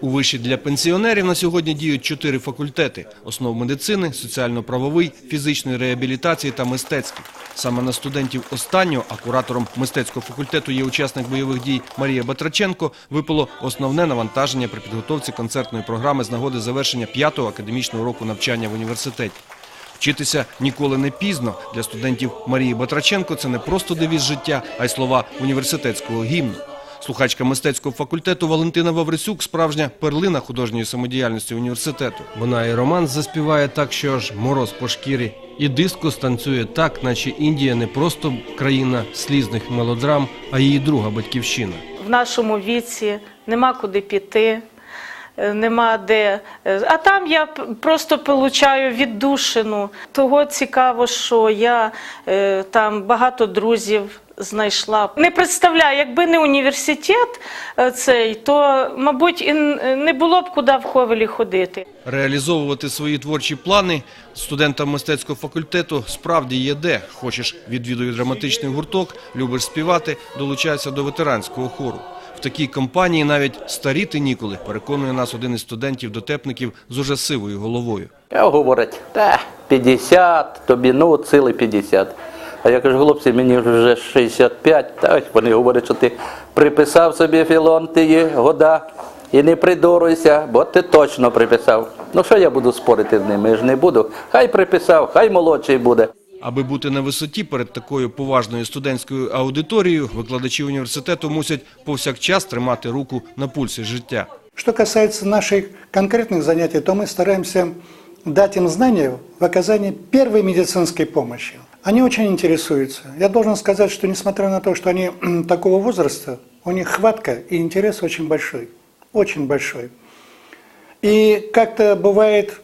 У виші для пенсіонерів на сьогодні діють чотири факультети – основ медицини, соціально-правовий, фізичної реабілітації та мистецький. Саме на студентів останнього, а куратором мистецького факультету є учасник бойових дій Марія Батраченко, випало основне навантаження при підготовці концертної програми з нагоди завершення п'ятого академічного року навчання в університеті. Вчитися ніколи не пізно. Для студентів Марії Батраченко це не просто девіз життя, а й слова університетського гімну. Слухачка мистецького факультету Валентина Ваврисюк – справжня перлина художньої самодіяльності університету. Вона і роман заспіває так, що аж мороз по шкірі. І диско станцює так, наче Індія не просто країна слізних мелодрам, а її друга батьківщина. в нашому віці нема куди піти, е, нема де. Е, А там я просто получаю віддушину. Того цікаво, що я е, там багато друзів знайшла. Не представляю, якби не університет е, цей, то, мабуть, і не було б куди в Ховелі ходити. Реалізовувати свої творчі плани студентам мистецького факультету справді є де. Хочеш відвідуй драматичний гурток, любиш співати, долучайся до ветеранського хору. В такій компанії навіть старіти ніколи, переконує нас один із студентів-дотепників з уже сивою головою. Я говорить, та 50, тобі ну цілий 50. А я кажу, хлопці, мені вже 65. Так, вони говорять, що ти приписав собі філонтії года і не придоруйся, бо ти точно приписав. Ну що я буду спорити з ними? Я ж не буду. Хай приписав, хай молодший буде. Аби бути на висоті перед такою поважною студентською аудиторією, викладачі університету мусять повсякчас тримати руку на пульсі життя. Что касается наших конкретных занятий, то мы стараемся дать им знания в оказании первой медицинской помощи. Они очень интересуются. Я должен сказать, что несмотря на то, что они м, такого возраста, у них хватка и интерес очень большой. Очень большой. И как-то бывает,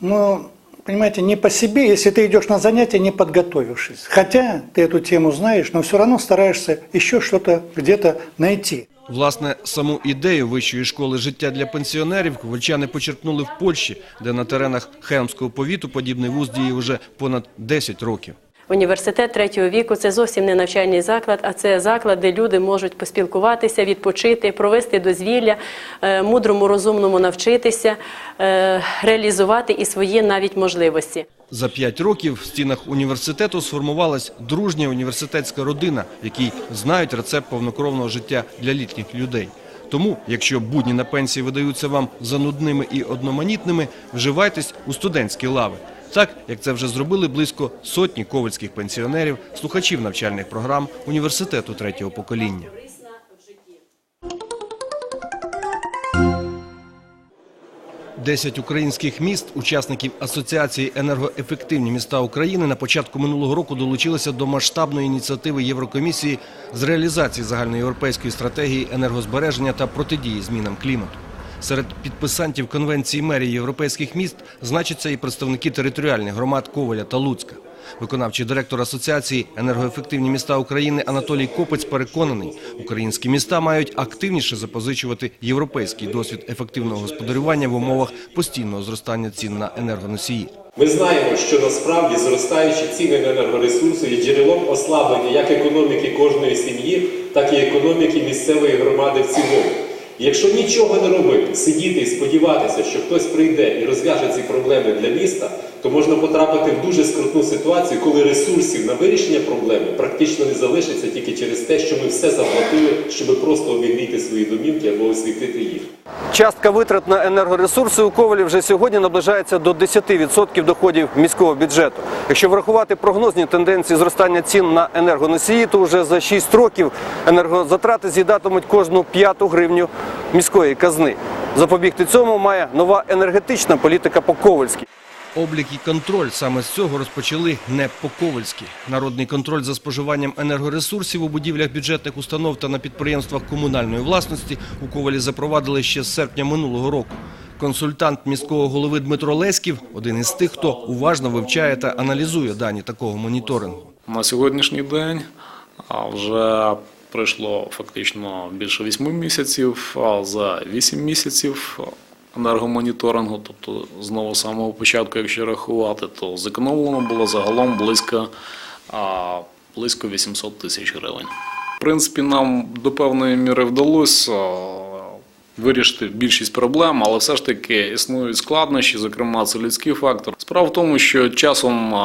ну, понимаете, не по себе, если ты идешь на занятия, не подготовившись. Хотя ты эту тему знаешь, но все равно стараешься еще что-то где-то найти. Власне, саму ідею вищої школи життя для пенсіонерів ковальчани почерпнули в Польщі, де на теренах Хелмського повіту подібний вуз діє вже понад 10 років. Університет третього віку це зовсім не навчальний заклад, а це заклад, де люди можуть поспілкуватися, відпочити, провести дозвілля, е, мудрому, розумному навчитися, е, реалізувати і свої навіть можливості. За п'ять років в стінах університету сформувалась дружня університетська родина, в якій знають рецепт повнокровного життя для літніх людей. Тому, якщо будні на пенсії видаються вам занудними і одноманітними, вживайтесь у студентські лави. Так, як це вже зробили близько сотні ковальських пенсіонерів, слухачів навчальних програм університету третього покоління. Десять українських міст, учасників Асоціації енергоефективні міста України, на початку минулого року долучилися до масштабної ініціативи Єврокомісії з реалізації загальноєвропейської стратегії енергозбереження та протидії змінам клімату. Серед підписантів конвенції мерії європейських міст значаться і представники територіальних громад Коваля та Луцька. Виконавчий директор Асоціації енергоефективні міста України Анатолій Копець переконаний, українські міста мають активніше запозичувати європейський досвід ефективного господарювання в умовах постійного зростання цін на енергоносії. Ми знаємо, що насправді зростаючі ціни на енергоресурси є джерелом ослаблення як економіки кожної сім'ї, так і економіки місцевої громади в цілому. Якщо нічого не робити, сидіти і сподіватися, що хтось прийде і розв'яже ці проблеми для міста, то можна потрапити в дуже скрутну ситуацію, коли ресурсів на вирішення проблеми практично не залишиться тільки через те, що ми все заплатили, щоб просто обігріти свої домівки або освітити їх. Частка витрат на енергоресурси у Ковалі вже сьогодні наближається до 10% доходів міського бюджету. Якщо врахувати прогнозні тенденції зростання цін на енергоносії, то вже за 6 років енергозатрати з'їдатимуть кожну п'яту гривню міської казни. Запобігти цьому має нова енергетична політика по-ковальськи. Облік і контроль саме з цього розпочали не по-ковальськи. Народний контроль за споживанням енергоресурсів у будівлях бюджетних установ та на підприємствах комунальної власності у Ковалі запровадили ще з серпня минулого року. Консультант міського голови Дмитро Леськів – один із тих, хто уважно вивчає та аналізує дані такого моніторингу. На сьогоднішній день вже пройшло фактично більше 8 місяців, а за 8 місяців енергомоніторингу, тобто знову з самого початку, якщо рахувати, то зекономлено було загалом близько, близько 800 тисяч гривень. В принципі, нам до певної міри вдалося вирішити більшість проблем, але все ж таки існують складнощі, зокрема це людський фактор. Справа в тому, що часом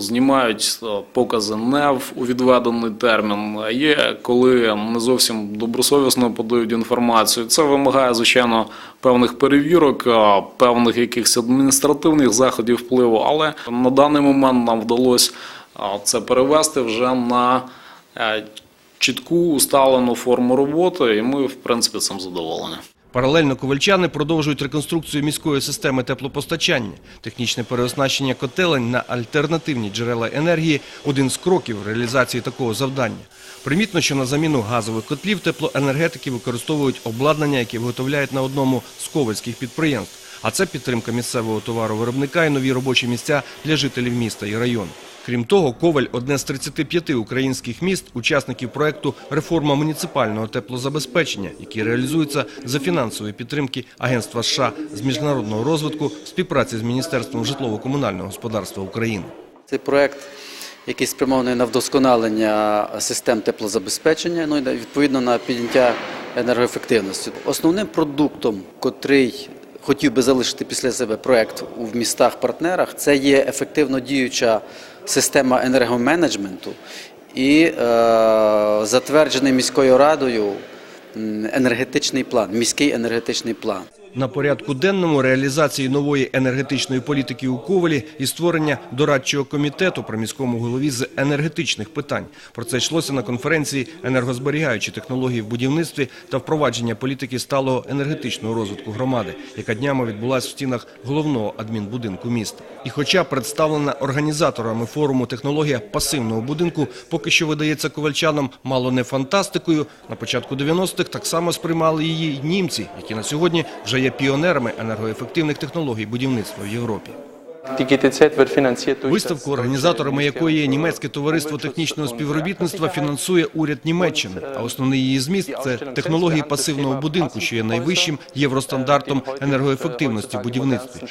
знімають покази не в відведений термін. Є коли не зовсім добросовісно подають інформацію. Це вимагає, звичайно, певних перевірок, певних якихось адміністративних заходів впливу. Але на даний момент нам вдалося це перевести вже на е, чітку усталену форму роботи, і ми, в принципі, цим задоволені. Паралельно ковальчани продовжують реконструкцію міської системи теплопостачання. Технічне переоснащення котелень на альтернативні джерела енергії – один з кроків реалізації такого завдання. Примітно, що на заміну газових котлів теплоенергетики використовують обладнання, яке виготовляють на одному з ковальських підприємств. А це підтримка місцевого товаровиробника і нові робочі місця для жителів міста і району. Крім того, Коваль – одне з 35 українських міст, учасників проекту «Реформа муніципального теплозабезпечення», який реалізується за фінансової підтримки Агентства США з міжнародного розвитку в співпраці з Міністерством житлово-комунального господарства України. Цей проект, який спрямований на вдосконалення систем теплозабезпечення, ну і відповідно на підняття енергоефективності. Основним продуктом, котрий хотів би залишити після себе проект в містах-партнерах, це є ефективно діюча система енергоменеджменту і е, затверджений міською радою енергетичний план, міський енергетичний план. На порядку денному реалізації нової енергетичної політики у Ковалі і створення дорадчого комітету при міському голові з енергетичних питань. Про це йшлося на конференції «Енергозберігаючі технології в будівництві та впровадження політики сталого енергетичного розвитку громади», яка днями відбулася в стінах головного адмінбудинку міста. І хоча представлена організаторами форуму технологія пасивного будинку поки що видається ковальчанам мало не фантастикою, на початку 90-х так само сприймали її німці, які на сьогодні вже є піонерами енергоефективних технологій будівництва в Європі. Виставку, організаторами якої є німецьке товариство технічного співробітництва, фінансує уряд Німеччини. А основний її зміст це технології пасивного будинку, що є найвищим євростандартом енергоефективності в будівництві.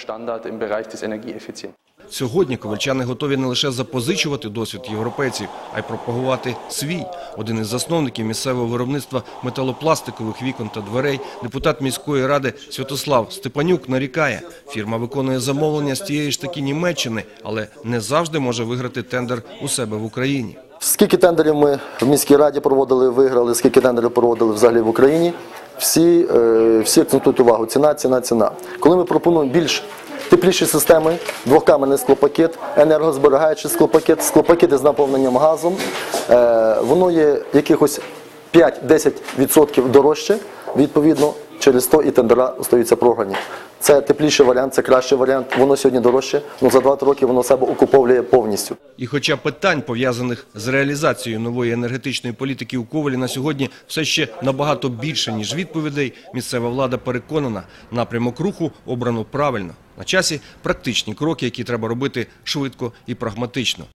Сьогодні ковальчани готові не лише запозичувати досвід європейців, а й пропагувати свій. Один із засновників місцевого виробництва металопластикових вікон та дверей, депутат міської ради Святослав Степанюк нарікає, фірма виконує замовлення з тієї ж таки Німеччини, але не завжди може виграти тендер у себе в Україні. Скільки тендерів ми в міській раді проводили, виграли, скільки тендерів проводили взагалі в Україні, всі, е, всі акцентують увагу. Ціна, ціна, ціна. Коли ми пропонуємо більш тепліші системи, двокамерний склопакет, енергозберігаючий склопакет, склопакети з наповненням газом, е, воно є якихось 5-10% дорожче, відповідно, через то і тендера остаються програні. Це тепліший варіант, це кращий варіант. Воно сьогодні дорожче, але за 2 роки воно себе окуповує повністю. І хоча питань, пов'язаних з реалізацією нової енергетичної політики у Ковалі на сьогодні все ще набагато більше, ніж відповідей, місцева влада переконана, напрямок руху обрано правильно. На часі практичні кроки, які треба робити швидко і прагматично.